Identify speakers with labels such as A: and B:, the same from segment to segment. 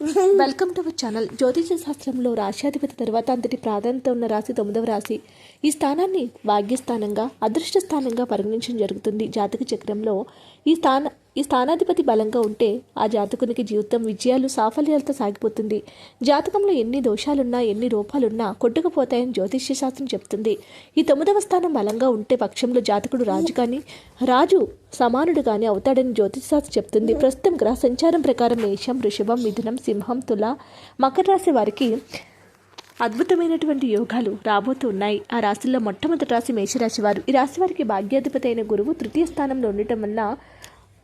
A: Welcome to our channel జ్యోతిష శాస్త్రంలో రాశ్యాధిపతి తర్వాత అంతటి ప్రాధాన్యత ఉన్న రాశి తొమ్మిదవ రాశి. ఈ స్థానాన్ని భాగ్యస్థానంగా అదృష్ట స్థానంగా పరిగణించడం జరుగుతుంది. జాతక చక్రంలో ఈ స్థాన ఈ స్థానాధిపతి బలంగా ఉంటే ఆ జాతకునికి జీవితం విజయాలు సాఫల్యాలతో సాగిపోతుంది. జాతకంలో ఎన్ని దోషాలున్నా ఎన్ని రూపాలున్నా కొట్టుకుపోతాయని జ్యోతిష్య శాస్త్రం చెప్తుంది. ఈ తొమ్మిదవ స్థానం బలంగా ఉంటే పక్షంలో జాతకుడు రాజు కానీ రాజు సమానుడు కానీ అవుతాడని జ్యోతిషశాస్త్రం చెప్తుంది. ప్రస్తుతం గ్రహ సంచారం ప్రకారం మేషం వృషభం మిథునం సింహం తుల మకర రాశి వారికి అద్భుతమైనటువంటి యోగాలు రాబోతూ ఉన్నాయి. ఆ రాశుల్లో మొట్టమొదటి రాశి మేషరాశి వారు. ఈ రాశి వారికి భాగ్యాధిపతి అయిన గురువు తృతీయ స్థానంలో ఉండటం వల్ల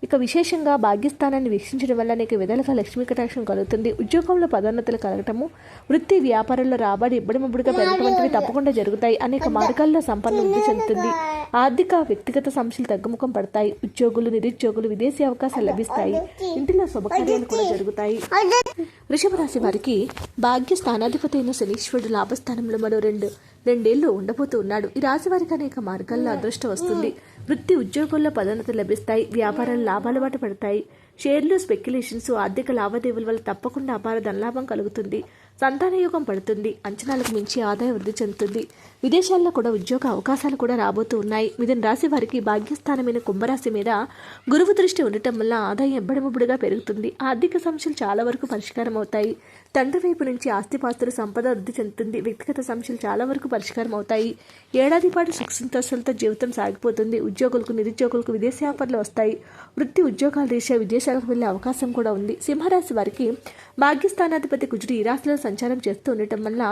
A: ఇక విశేషంగా భాగ్యస్థానాన్ని వీక్షించడం వల్ల అనేక విధాలుగా లక్ష్మీ కటాక్షం కలుగుతుంది. ఉద్యోగంలో పదోన్నతులు కలగటము వృత్తి వ్యాపారంలో రాబడి ఇబ్బడిముబ్బడిగా పెరగటం వంటివి తప్పకుండా జరుగుతాయి. అనేక మార్గాల్లో సంపన్న వృద్ధి చెందుతుంది. ఆర్థిక వ్యక్తిగత సమస్యలు తగ్గుముఖం పడతాయి. ఉద్యోగులు నిరుద్యోగులు విదేశీ అవకాశాలు లభిస్తాయి. ఇంటిలో శుభకార్యాలు కూడా జరుగుతాయి. వృషభ రాశి వారికి భాగ్య స్థానాధిపతి అయిన శనీశ్వరుడు లాభస్థానంలో మరో రెండు రెండేళ్ళు ఉండబోతూ ఉన్నాడు. ఈ రాశి వారికి అనేక మార్గాల్లో అదృష్టం వస్తుంది. వృత్తి ఉద్యోగుల్లో పదోన్నతి లభిస్తాయి వ్యాపారాలు లాభాల బాట పడతాయి. షేర్లు స్పెక్యులేషన్స్ ఆర్థిక లావాదేవీల వల్ల తప్పకుండా అపార ధనలాభం కలుగుతుంది. సంతానయోగం పడుతుంది. అంచనాలకు మించి ఆదాయం వృద్ధి చెందుతుంది. విదేశాల్లో కూడా ఉద్యోగ అవకాశాలు కూడా రాబోతూ ఉన్నాయి. మిథున రాశి వారికి భాగ్యస్థానమైన కుంభరాశి మీద గురువు దృష్టి ఉండటం వల్ల ఆదాయం ఎబ్బడముబ్బడిగా పెరుగుతుంది. ఆర్థిక సమస్యలు చాలా వరకు పరిష్కారం అవుతాయి తండ్రి వైపు నుంచి ఆస్తిపాస్తులు సంపద వృద్ధి చెందుతుంది. వ్యక్తిగత సమస్యలు చాలా వరకు పరిష్కారం అవుతాయి ఏడాది పాటు సుఖ సంతోషాలతో జీవితం సాగిపోతుంది. ఉద్యోగులకు నిరుద్యోగులకు విదేశీ ఆఫర్లు వస్తాయి. వృత్తి ఉద్యోగాల రీత్యా విదేశాలకు వెళ్ళే అవకాశం కూడా ఉంది. సింహరాశి వారికి భాగ్యస్థానాధిపతి కుజుడు ఈ రాశిలో సంచారం చేస్తూ ఉండటం వల్ల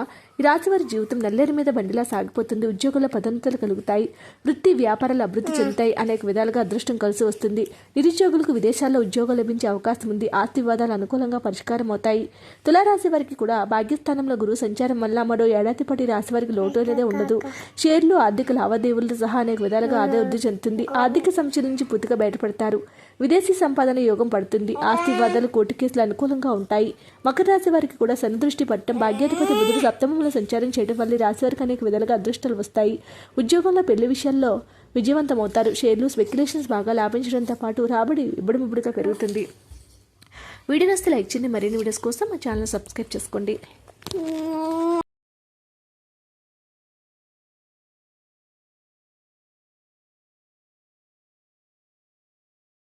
A: ఈ రాశి వారి జీవితం నల్లేరు మీద బండిలా సాగిపోతుంది. ఉద్యోగుల పదోన్నతులు కలుగుతాయి. వృత్తి వ్యాపారాలు అభివృద్ధి చెందుతాయి. అనేక విధాలుగా అదృష్టం కలిసి వస్తుంది. నిరుద్యోగులకు విదేశాల్లో ఉద్యోగం లభించే అవకాశం ఉంది. ఆస్తి వివాదాలు అనుకూలంగా పరిష్కారం అవుతాయి. తులారాశి వారికి కూడా భాగ్యస్థానంలో గురువు సంచారం వల్ల మరో ఏడాది పాటు రాశి వారికి లోటు అనేది ఉండదు. షేర్లు ఆర్థిక లావాదేవీలతో సహా అనేక విధాలుగా ఆదాయ వృద్ధి చెందుతుంది. ఆర్థిక సమస్యల నుంచి పూర్తిగా బయటపడతారు. విదేశీ సంపాదన యోగం పడుతుంది. ఆస్తి వివాదాలు కోర్టు కేసులు అనుకూలంగా ఉంటాయి. మకర రాశి వారికి కూడా సందృష్టి పట్టడం భాగ్యాధిపతి బుధుడు సప్తమంలో సంచారం చేయడం వల్ల రాశివారికి రాశి వారికి అనేక విధాలుగా అదృష్టాలు వస్తాయి. ఉద్యోగంలో పెళ్ళి విషయాల్లో విజయవంతమవుతారు. షేర్లు స్పెక్యులేషన్స్ బాగా లాభించడంతో పాటు రాబడి ఇబ్బడిముబ్బడిగా పెరుగుతుంది. వీడియో నస్తే లైక్ చేయండి. మరిన్ని వీడియోస్ కోసం మా ఛానల్ సబ్స్క్రైబ్ చేసుకోండి.